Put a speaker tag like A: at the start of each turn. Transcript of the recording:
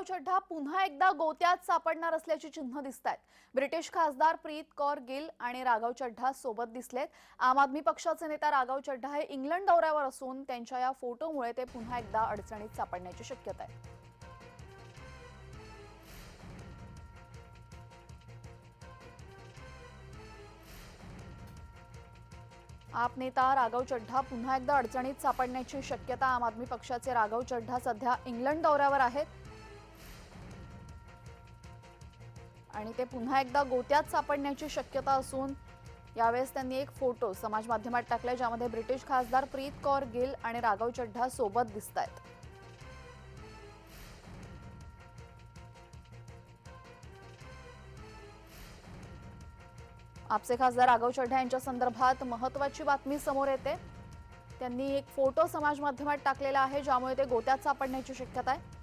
A: राघव चड्ढा पुन्हा एकदा गोत्यात सापडणार असल्याची चिन्ह दिसत आहेत ब्रिटिश खासदार प्रीत कौर गिल आणि राघव चड्ढा सोबत दिसलेत. आम आदमी पक्षाचे नेता राघव चड्ढा हे इंग्लंड दौऱ्यावर असून त्यांच्या या फोटोमुळे ते पुन्हा एकदा अडचणीत सापडण्याची शक्यता आहे. आप नेता राघव चड्ढा पुन्हा एकदा अडचणीत सापडण्याची शक्यता आम आदमी पक्षाचे राघव चड्ढा सध्या इंग्लंड दौऱ्यावर आहेत. आणि ते पुन्हा एकदा गोत्यात सापडण्याची शक्यता असून यावेळेस त्यांनी एक फोटो समाज माध्यमात टाकलाय ज्यामध्ये ब्रिटिश खासदार प्रीत कौर गिल आणि राघव चड्ढा सोबत दिसत आहेत आपचे खासदार राघव चड्ढा यांच्या संदर्भात महत्वाची बातमी समोर येते. त्यांनी एक फोटो समाज माध्यमात टाकलेला आहे ज्यामुळे ते गोत्यात सापडण्याची शक्यता आहे.